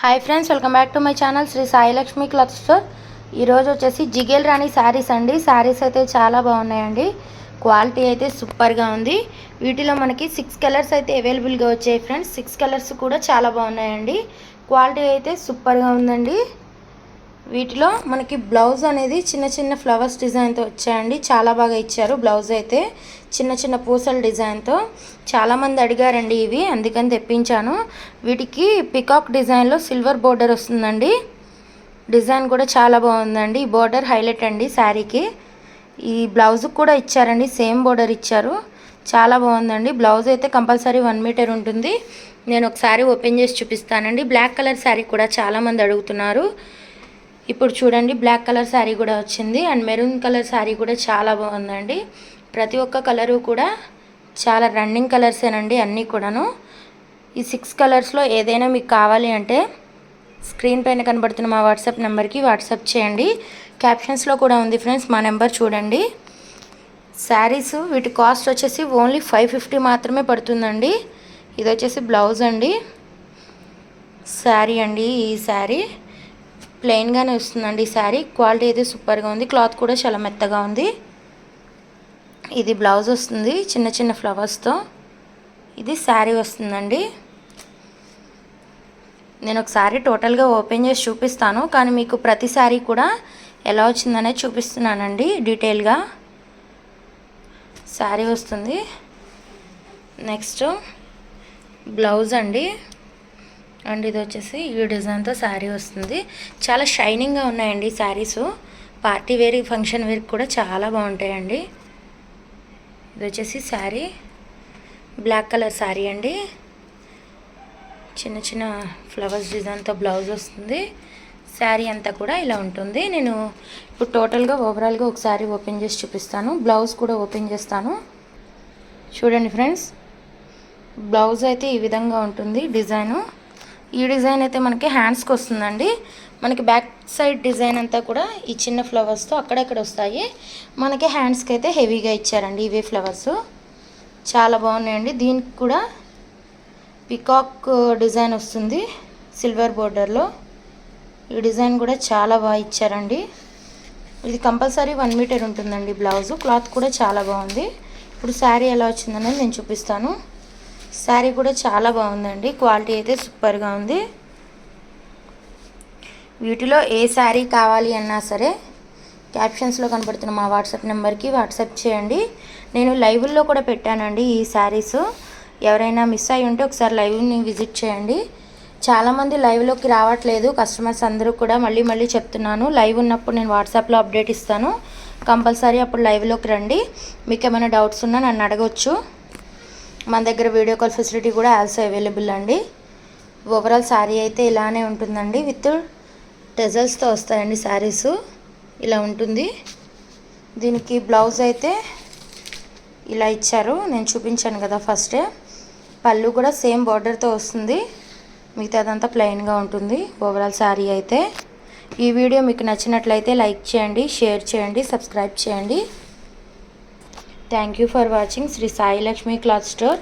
Hi friends welcome back to my channel Sri Sailakshmi cloth store ఈరోజు వచ్చేసి జిగేల్ రాణి శారీస్ అండి. శారీస్ అయితే చాలా బాగున్నాయండి. క్వాలిటీ అయితే సూపర్గా ఉంది. వీటిలో మనకి సిక్స్ కలర్స్ అయితే అవైలబుల్గా వచ్చాయి ఫ్రెండ్స్ సిక్స్ కలర్స్ కూడా చాలా బాగున్నాయండి. క్వాలిటీ అయితే సూపర్గా ఉందండి. వీటిలో మనకి బ్లౌజ్ అనేది చిన్న చిన్న ఫ్లవర్స్ డిజైన్తో వచ్చాయండి. చాలా బాగా ఇచ్చారు బ్లౌజ్ అయితే. చిన్న చిన్న పూసల డిజైన్తో. చాలామంది అడిగారండి ఇవి అందుకని తెప్పించాను. వీటికి పికాక్ డిజైన్లో సిల్వర్ బోర్డర్ వస్తుందండి. డిజైన్ కూడా చాలా బాగుందండి. ఈ బోర్డర్ హైలైట్ అండి శారీకి. ఈ బ్లౌజ్ కూడా ఇచ్చారండి సేమ్ బోర్డర్ ఇచ్చారు. చాలా బాగుందండి. బ్లౌజ్ అయితే కంపల్సరీ వన్ మీటర్ ఉంటుంది. నేను ఒకసారి ఓపెన్ చేసి చూపిస్తానండి. బ్లాక్ కలర్ శారీ కూడా చాలామంది అడుగుతున్నారు. ఇప్పుడు చూడండి బ్లాక్ కలర్ శారీ కూడా వచ్చింది. అండ్ మెరూన్ కలర్ శారీ కూడా చాలా బాగుందండి. ప్రతి ఒక్క కలరు కూడా చాలా రన్నింగ్ కలర్సేనండి అన్నీ కూడాను. ఈ సిక్స్ కలర్స్లో ఏదైనా మీకు కావాలి అంటే స్క్రీన్ పైన కనబడుతున్న మా వాట్సాప్ నెంబర్కి వాట్సాప్ చేయండి. క్యాప్షన్స్లో కూడా ఉంది ఫ్రెండ్స్ మా నెంబర్ చూడండి. శారీస్ వీటి కాస్ట్ వచ్చేసి ఓన్లీ ఫైవ్ ఫిఫ్టీ మాత్రమే పడుతుందండి. ఇది వచ్చేసి బ్లౌజ్ అండి. శారీ అండి ఈ శారీ ప్లెయిన్గానే వస్తుందండి ఈ శారీ. క్వాలిటీ అయితే సూపర్గా ఉంది. క్లాత్ కూడా చాలా మెత్తగా ఉంది. ఇది బ్లౌజ్ వస్తుంది. చిన్న చిన్న ఫ్లవర్స్తో. ఇది శారీ వస్తుందండి. నేను ఒకసారి టోటల్గా ఓపెన్ చేసి చూపిస్తాను. కానీ మీకు ప్రతి శారీ కూడా ఎలా వచ్చిందనేది చూపిస్తున్నానండి డీటెయిల్గా. శారీ వస్తుంది. నెక్స్ట్ బ్లౌజ్ అండి. అండ్ ఇది వచ్చేసి ఈ డిజైన్తో శారీ వస్తుంది. చాలా షైనింగ్గా ఉన్నాయండి saris. Party wear function wear కూడా చాలా బాగుంటాయండి. ఇది వచ్చేసి శారీ. బ్లాక్ కలర్ శారీ అండి. చిన్న చిన్న ఫ్లవర్స్ డిజైన్తో బ్లౌజ్ వస్తుంది. శారీ అంతా కూడా ఇలా ఉంటుంది. నేను ఇప్పుడు టోటల్గా ఓవరాల్గా ఒకసారి ఓపెన్ చేసి చూపిస్తాను. బ్లౌజ్ కూడా ఓపెన్ చేస్తాను. చూడండి ఫ్రెండ్స్. బ్లౌజ్ అయితే ఈ విధంగా ఉంటుంది డిజైను. ఈ డిజైన్ అయితే మనకి హ్యాండ్స్కి వస్తుందండి. మనకి బ్యాక్ సైడ్ డిజైన్ అంతా కూడా ఈ చిన్న ఫ్లవర్స్తో అక్కడక్కడ వస్తాయి. మనకి హ్యాండ్స్కి అయితే హెవీగా ఇచ్చారండి ఇవే ఫ్లవర్స్ చాలా బాగున్నాయండి. దీనికి కూడా పికాక్ డిజైన్ uh, వస్తుంది సిల్వర్ బోర్డర్లో ఈ డిజైన్ కూడా చాలా బాగా ఇచ్చారండి. ఇది కంపల్సరీ వన్ మీటర్ ఉంటుందండి బ్లౌజు. క్లాత్ కూడా చాలా బాగుంది. ఇప్పుడు శారీ ఎలా వచ్చిందనేది నేను చూపిస్తాను. శారీ కూడా చాలా బాగుందండి. క్వాలిటీ అయితే సూపర్గా ఉంది. వీటిలో ఏ శారీ కావాలి అన్నా సరే క్యాప్షన్స్లో కనపడుతున్న మా వాట్సాప్ నెంబర్కి వాట్సాప్ చేయండి. నేను లైవ్లో కూడా పెట్టానండి ఈ శారీస్ ఎవరైనా మిస్ అయి ఉంటే ఒకసారి లైవ్ని విజిట్ చేయండి. చాలామంది లైవ్లోకి రావట్లేదు. కస్టమర్స్ అందరూ కూడా మళ్ళీ మళ్ళీ చెప్తున్నాను. లైవ్ ఉన్నప్పుడు నేను వాట్సాప్లో అప్డేట్ ఇస్తాను. కంపల్సరీ అప్పుడు లైవ్లోకి రండి. మీకు ఏమైనా డౌట్స్ ఉన్నా నన్ను అడగొచ్చు. మన దగ్గర వీడియో కాల్ ఫెసిలిటీ కూడా ఆల్సో అవైలబుల్ అండి. ఓవరాల్ శారీ అయితే ఇలానే ఉంటుందండి విత్ టెజల్స్తో వస్తాయండి శారీస్ ఇలా ఉంటుంది. దీనికి బ్లౌజ్ అయితే ఇలా ఇచ్చారు. నేను చూపించాను కదా ఫస్టే పళ్ళు కూడా సేమ్ బార్డర్తో వస్తుంది. మిగతాదంతా ప్లెయిన్గా ఉంటుంది. ఓవరాల్ శారీ అయితే. ఈ వీడియో మీకు నచ్చినట్లయితే లైక్ చేయండి షేర్ చేయండి సబ్స్క్రైబ్ చేయండి. Thank you for watching Shri Sai Lakshmi cloth store